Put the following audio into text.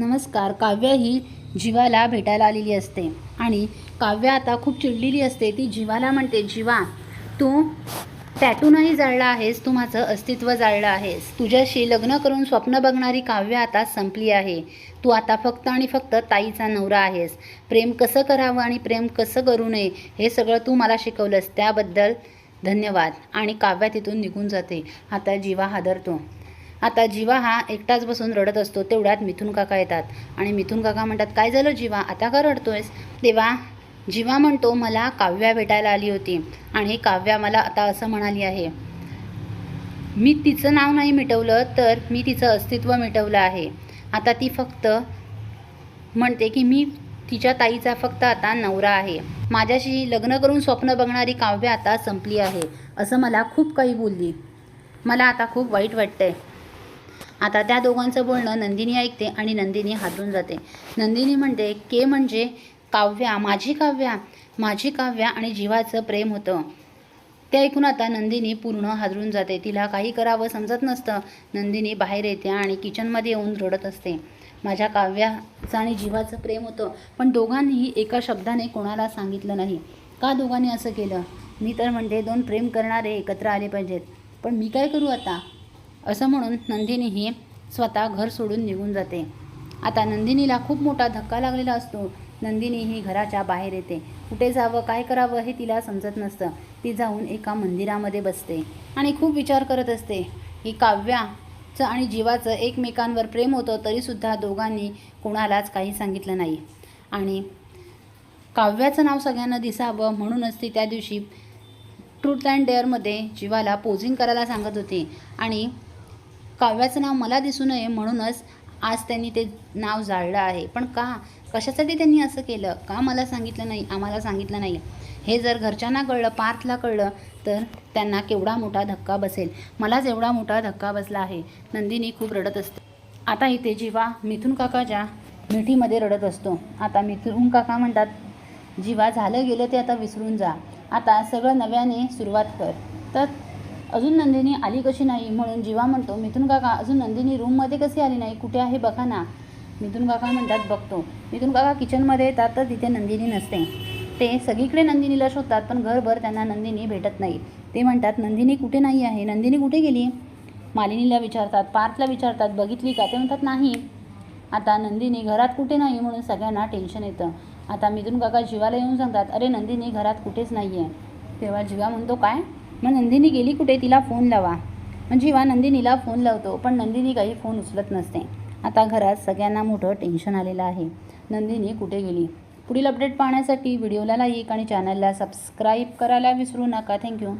नमस्कार काव्य ही जीवाला भेटायला आलेली असते. आणि काव्य आता खूप चिडलेली असते. ती जीवाला म्हणते जीवा तू टॅटूनही जाळला आहेस तू माझं अस्तित्व जाळलं आहेस. तुझ्याशी लग्न करून स्वप्न बघणारी काव्य आता संपली आहे. तू आता फक्त आणि फक्त ताईचा नवरा आहेस. प्रेम कसं करावं आणि प्रेम कसं करू नये हे सगळं तू मला शिकवलंस. त्याबद्दल धन्यवाद. आणि काव्या तिथून निघून जाते. आता जीवा हादरतो. आता जीवा हा एकटाच बसून रडत असतो तेवढ्यात मिथून काका येतात. आणि मिथून काका म्हणतात काय झालं जीवा? आता का रडतोयस? तेव्हा जीवा म्हणतो मला काव्या भेटायला आली होती. आणि काव्या मला आता असं म्हणाली आहे मी तिचं नाव नाही मिटवलं तर मी तिचं अस्तित्व मिटवलं आहे. आता ती फक्त म्हणते की मी तिच्या ताईचा फक्त आता नवरा आहे. माझ्याशी लग्न करून स्वप्न बघणारी काव्य आता संपली आहे. असं मला खूप काही बोलली. मला आता खूप वाईट वाटतंय. आता त्या दोघांचं बोलणं नंदिनी ऐकते आणि नंदिनी हादरून जाते. नंदिनी म्हणते के म्हणजे काव्या? माझी काव्या? माझी काव्या आणि जीवाचं प्रेम होतं. ते ऐकून आता नंदिनी पूर्ण हादरून जाते. तिला काही करावं समजत नसतं. नंदिनी बाहेर येते आणि किचनमध्ये येऊन रडत असते. माझ्या काव्याचं आणि जीवाचं प्रेम होतं पण दोघांनीही एका शब्दाने कोणाला सांगितलं नाही. का दोघांनी असं केलं? मी तर म्हणते दोन प्रेम करणारे एकत्र आले पाहिजेत. पण मी काय करू आता? असं म्हणून नंदिनी ही स्वतः घर सोडून निघून जाते. आता नंदिनीला खूप मोठा धक्का लागलेला असतो. नंदिनी ही घराच्या बाहेर येते. कुठे जावं काय करावं हे तिला समजत नसतं. ती जाऊन एका मंदिरामध्ये बसते आणि खूप विचार करत असते. की काव्याचं आणि जीवाचं एकमेकांवर प्रेम होतं तरीसुद्धा दोघांनी कोणालाच काही सांगितलं नाही. आणि काव्याचं नाव सगळ्यांना दिसावं म्हणूनच ती त्या दिवशी ट्रूथ अँड डेअरमध्ये जीवाला पोझिंग करायला सांगत होती. आणि काव्याचं नाव मला दिसू नये म्हणूनच आज त्यांनी ते नाव जाळलं आहे. पण का? कशासाठी त्यांनी असं केलं? का मला सांगितलं नाही? आम्हाला सांगितलं नाही. हे जर घरच्यांना कळलं पार्थला कळलं तर त्यांना केवढा मोठा धक्का बसेल. मलाच एवढा मोठा धक्का बसला आहे. नंदिनी खूप रडत असते. आता इथे जीवा मिथून काकाच्या मिठीमध्ये रडत असतो. आता मिथून काका म्हणतात जीवा झालं गेलं ते आता विसरून जा. आता सगळं नव्याने सुरुवात कर. तर अजून नंदिनी आली कशी नाही म्हणून जीवा म्हणतो मिथून काका अजून नंदिनी रूममध्ये कशी आली नाही कुठे आहे बघा ना. मिथून काका म्हणतात बघतो. मिथून काका किचनमध्ये येतात तर तिथे नंदिनी नसते. ते सगळीकडे नंदिनीला शोधतात पण घरभर त्यांना नंदिनी भेटत नाही. ते म्हणतात नंदिनी कुठे नाही आहे? नंदिनी कुठे गेली? मालिनीला विचारतात पार्थला विचारतात बघितली का? ते म्हणतात नाही. आता नंदिनी घरात कुठे नाही म्हणून सगळ्यांना टेन्शन येतं. आता मिथून काका जीवाला येऊन सांगतात अरे नंदिनी घरात कुठेच नाही आहे तेव्हा जीवा म्हणतो काय? मग नंदिनी गेली कुठे? तिला फोन लावा. म्हणजे मग जीवा नंदिनीला फोन लावतो पण नंदिनी काही फोन उचलत नसते. आता घरात सगळ्यांना मोठं टेन्शन आलेलं आहे. नंदिनी कुठे गेली? पुढील अपडेट पाहण्यासाठी व्हिडिओला लाईक आणि चॅनलला सबस्क्राईब करायला विसरू नका. थँक्यू